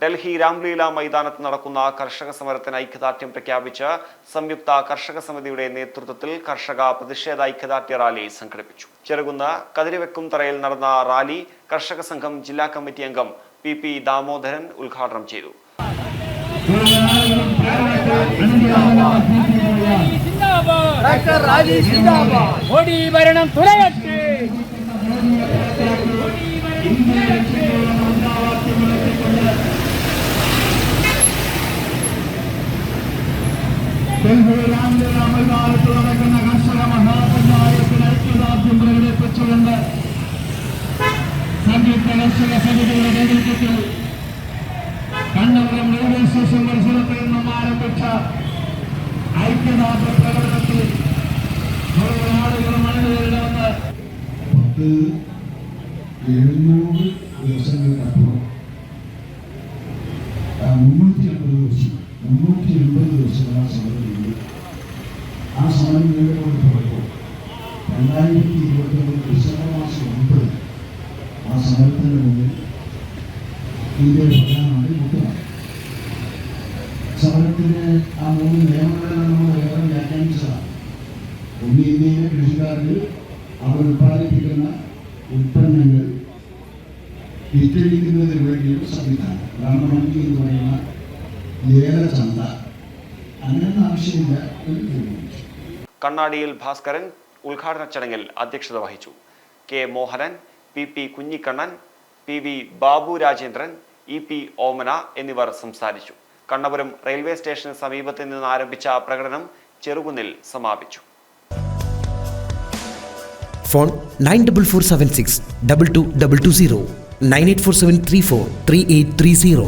ഡൽഹി രാംലീല മൈതാനത്ത് നടക്കുന്ന കർഷക സമരത്തിന് ഐക്യദാർഢ്യം പ്രഖ്യാപിച്ച് സംയുക്ത കർഷക സമിതിയുടെ നേതൃത്വത്തിൽ കർഷക പ്രതിഷേധ ഐക്യദാർഢ്യ റാലി സംഘടിപ്പിച്ചു. ചെറുകുന്ന കതിരവെക്കും തറയിൽ നടന്ന റാലി കർഷക സംഘം ജില്ലാ കമ്മിറ്റി അംഗം പി പി ദാമോദരൻ ഉദ്ഘാടനം ചെയ്തു. മോഡി ഭരണം തുലയട്ടെ. ഡൽഹി രാമലീല മൈതാനത്ത് നടക്കുന്ന കർഷക മഹാപഞ്ചായത്തിന് ഐക്യദാർഢ്യം പ്രകടിപ്പിച്ചുകൊണ്ട് സംയുക്ത കർഷക സമിതിയുടെ നേതൃത്വത്തിൽ കണ്ണപുരം റെയിൽവേ സ്റ്റേഷൻ പരിസരത്ത് നിന്നും ആരംഭിച്ച ഐക്യദാർഢ്യ പ്രകടനത്തിൽ മുഴുവൻ ആളുകളും അണിനിരണമെന്ന് പത്ത് എഴുന്നൂറ് ദിവസങ്ങൾക്കപ്പുറം മുന്നൂറ്റി അമ്പത് ദിവസം മുന്നൂറ്റി എൺപത് ദിവസങ്ങൾ രണ്ടായിരത്തി ഇരുപത്തൊന്ന് ഡിസംബർ മാസം ഒമ്പത് ആ സമരത്തിന് മുന്നിൽ ഇന്ത്യയുടെ പ്രധാനമന്ത്രി മുഖ്യമാണ് സമരത്തിന് ആ മൂന്ന് നിയമങ്ങളെല്ലാം നമ്മൾ വേറെ വ്യാഖ്യാനിച്ചതാണ്. ഒന്ന് ഇന്ത്യയിലെ കൃഷിക്കാർക്ക് അവർ ഉൽപ്പാദിപ്പിക്കുന്ന ഉൽപ്പന്നങ്ങൾ വിറ്റഴിക്കുന്നതിന് വേണ്ടിയുള്ള സംവിധാനം. ഗവൺമെന്റ് എന്ന് പറയുന്ന ലേലചന്ത ചന്ത. അങ്ങനെയൊന്നും ആവശ്യമില്ല. കണ്ണാടിയിൽ ഭാസ്കരൻ ഉദ്ഘാടന ചടങ്ങിൽ അധ്യക്ഷത വഹിച്ചു. K Mohanan P P Kunhikannan P V Babu Rajendran E P Omana എന്നിവർ സംസാരിച്ചു. കണ്ണപുരം റെയിൽവേ സ്റ്റേഷന് സമീപത്ത് നിന്ന് ആരംഭിച്ച പ്രകടനം ചെറുകുന്നിൽ സമാപിച്ചു. Phone nine double four seven six double two double two zero nine eight four seven three four three eight three zero.